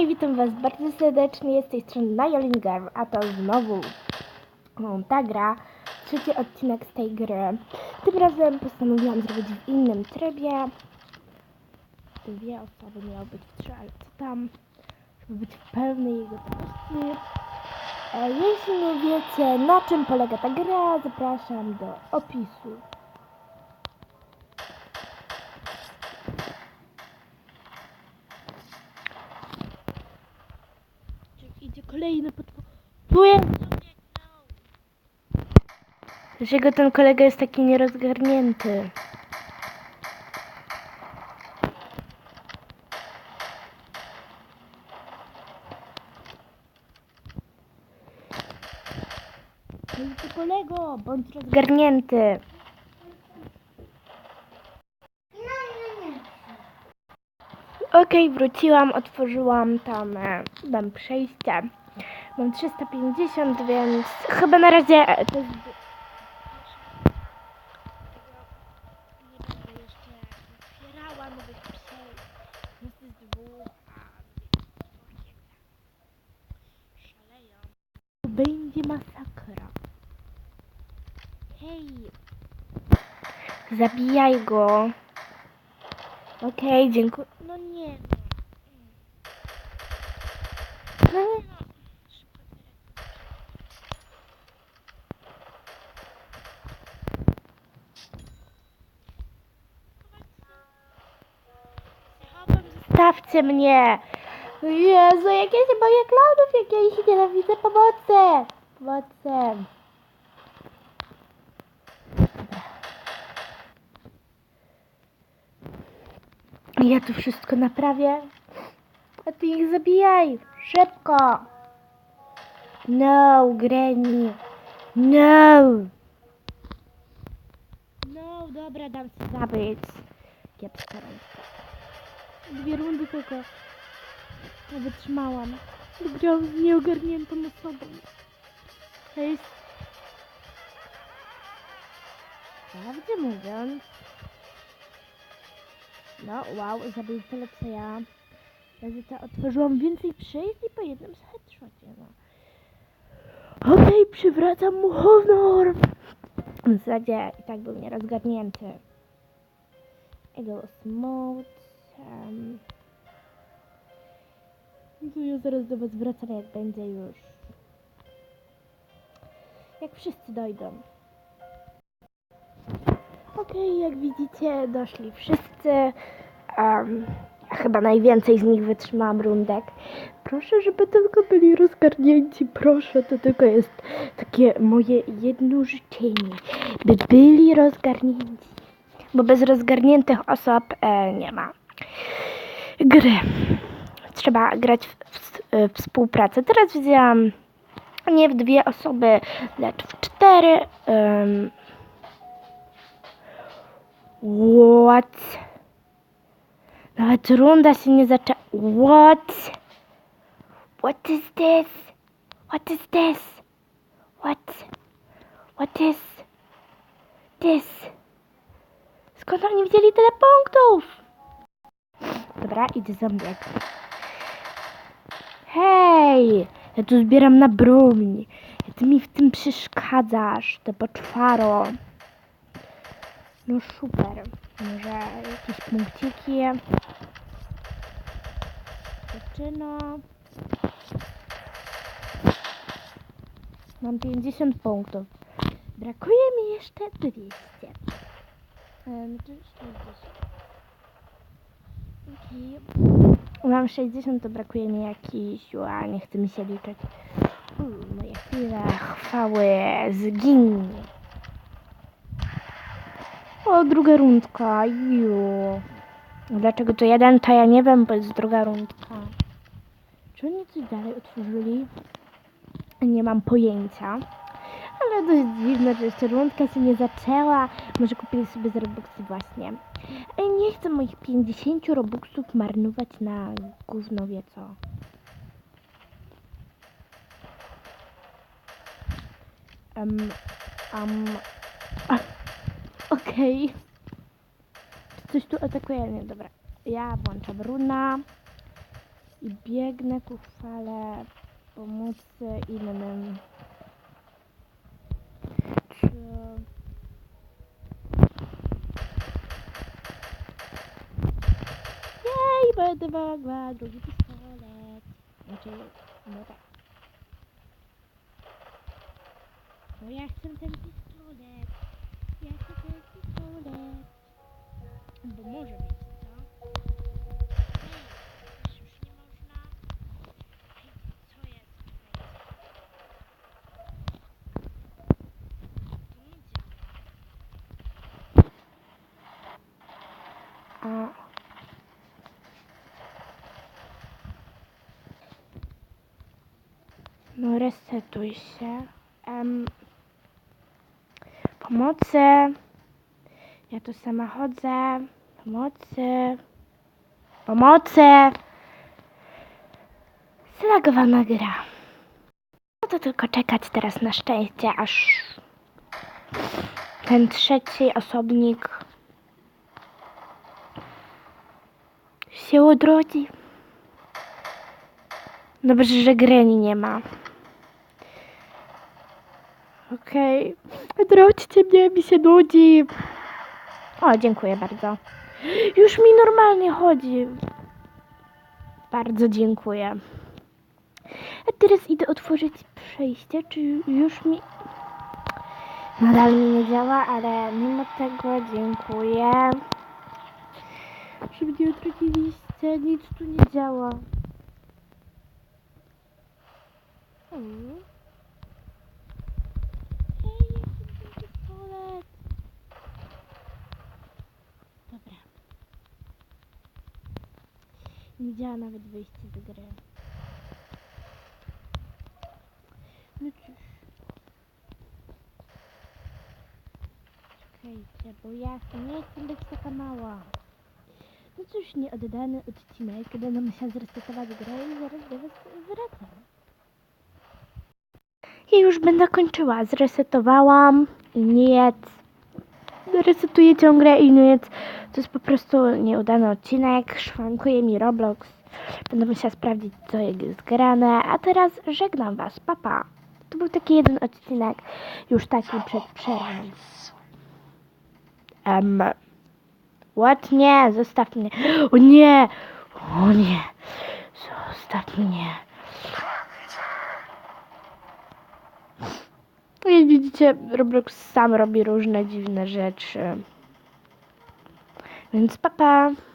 i witam Was bardzo serdecznie z tej strony Najolinger, a to znowu ta gra, trzeci odcinek z tej gry. Tym razem postanowiłam zrobić w innym trybie. Dwie osoby miały być w trzy, ale co tam, żeby być w pełnej jego treści. E, jeśli nie wiecie na czym polega ta gra, zapraszam do opisu. Kolejny podpo... Tu jest! Dlaczego ten kolega jest taki nierozgarnięty? Kolego, bądź rozgarnięty. Okej, wróciłam, otworzyłam tam, mam przejście. Mam 350, więc chyba na razie e, to jest... Będzie masakra. Hej! Zabijaj go. Okej, dziękuję. No nie. Zostawcie mnie! Jezu, jak ja się boję klaunów, jak ja ich nienawidzę, pomocy! Pomocy! Ja tu wszystko naprawię. A ty ich zabijaj! Szybko! No, Granny! No! No, dobra, dam się zabić. Kiepska ręka. Dwie rundy tylko. Wytrzymałam. Wygrałam z nieogarniętą osobą. Cześć. Prawdę mówiąc. No, wow, zabił tyle co ja. Razy to otworzyłam więcej przejść i po jednym z headshocie, no. Okej, przywracam mu honor. W zasadzie i tak był nierozgarnięty. Ego smooth. Um. To ja zaraz do was wracam, jak będzie już. Jak wszyscy dojdą. Okej, jak widzicie, doszli wszyscy. Um, chyba najwięcej z nich wytrzymałam rundek. Proszę, żeby tylko byli rozgarnięci. Proszę, to tylko jest takie moje jedno życzenie. By byli rozgarnięci. Bo bez rozgarniętych osób e, nie ma gry. Trzeba grać w, w, w współpracę. Teraz wzięłam nie w dwie osoby, lecz w cztery. Um, What? Nawet runda się nie zaczęła. What? What is this? What is this? What? What is this? Skąd oni wzięli tyle punktów? Dobra, idzie zombiak. Hej! Ja tu zbieram na broń. Ty mi w tym przeszkadzasz, te poczwaro. No super. Może jakieś punkciki. Zaczyna. Mam 50 punktów. Brakuje mi jeszcze 200. Um, 60. Mam 60, to brakuje mi jakiś... A, nie chce mi się liczyć. Um, moje chwile chwały zginie. O, druga rundka, ju. Dlaczego to jeden, to ja nie wiem, bo jest druga rundka. Czy oni coś dalej otworzyli? Nie mam pojęcia. Ale dość dziwne, że jeszcze rundka się nie zaczęła. Może kupili sobie z Robuxy właśnie. Ej, nie chcę moich 50 Robuxów marnować na gówno wie co. Um, um, Okej. Czy Coś tu atakuje? Nie, dobra. Ja włączam runa. i biegnę ku chwale pomocy innym. Czy... Jej, będę mogła drugi pistolet. Znaczy, no tak. No ja chcę ten pistolet. Ja chcę ten pistolet. Bo może być, co? Ej, też już nie można. Ej, co jest? To nie działa. A. No resetuj się. Em, pomocy. Ja tu sama chodzę. Pomocy. Pomocy. Zlagowana gra. No to tylko czekać teraz na szczęście, aż ten trzeci osobnik się odrodzi. Dobrze, że Greni nie ma. Okej. Odrodźcie mnie, mi się nudzi. O, dziękuję bardzo. Już mi normalnie chodzi. Bardzo dziękuję. A teraz idę otworzyć przejście. Czy już mi... Nadal mi nie działa, ale mimo tego dziękuję. Że mnie odrodziliście. Nic tu nie działa. Hmm. Hej, jestem ten pistolet. Dobra. Nie działa nawet wyjście z gry. No cóż. Czekajcie, bo ja nie chcę być taka mała. No cóż, nieoddany odcinek, będę musiała zresetować grę i zaraz do was wracam. Ja już będę kończyła. Zresetowałam i nic. Resetuję ciągle grę i nic. To jest po prostu nieudany odcinek. Szwankuje mi Roblox. Będę musiała sprawdzić, co jest grane. A teraz żegnam was. Papa. Pa. To był taki jeden odcinek. Już taki przed przerwą. Um, what? Nie, zostaw mnie. O nie! O nie! Zostaw mnie. No Jak widzicie, Roblox sam robi różne dziwne rzeczy. Więc papa. Pa.